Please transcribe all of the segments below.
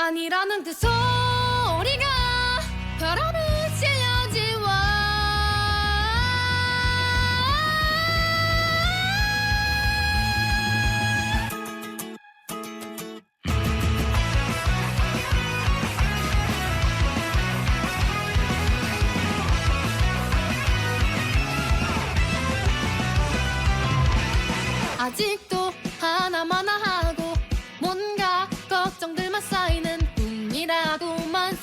아니라는 그 소리가 바람에 실려지워 아직도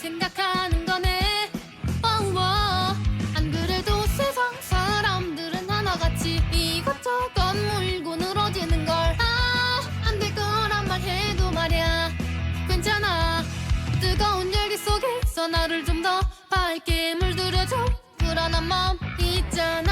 생각하는 거네. 어워. 안 그래도 세상 사람들은 하나같이 이것저것 물고 늘어지는 걸아안 될 거란 말 해도 말야. 괜찮아. 뜨거운 열기 속에서 나를 좀 더 밝게 물들여줘. 불안한 마음 있잖아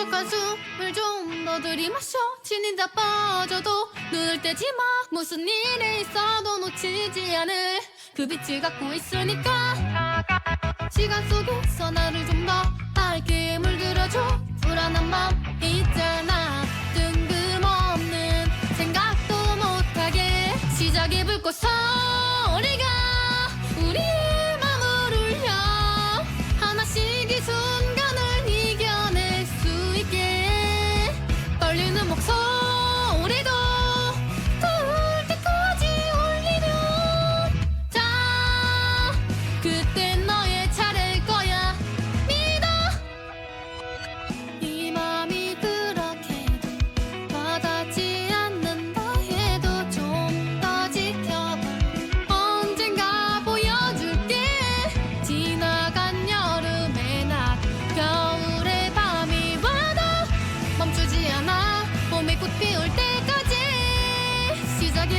부족한 숨을 좀더 들이 마셔. 진이 다 빠져도 눈을 떼지 마. 무슨 일이 있어도 놓치지 않을. 그 빛을 갖고 있으니까. 시간 속에서 나를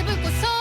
そこそ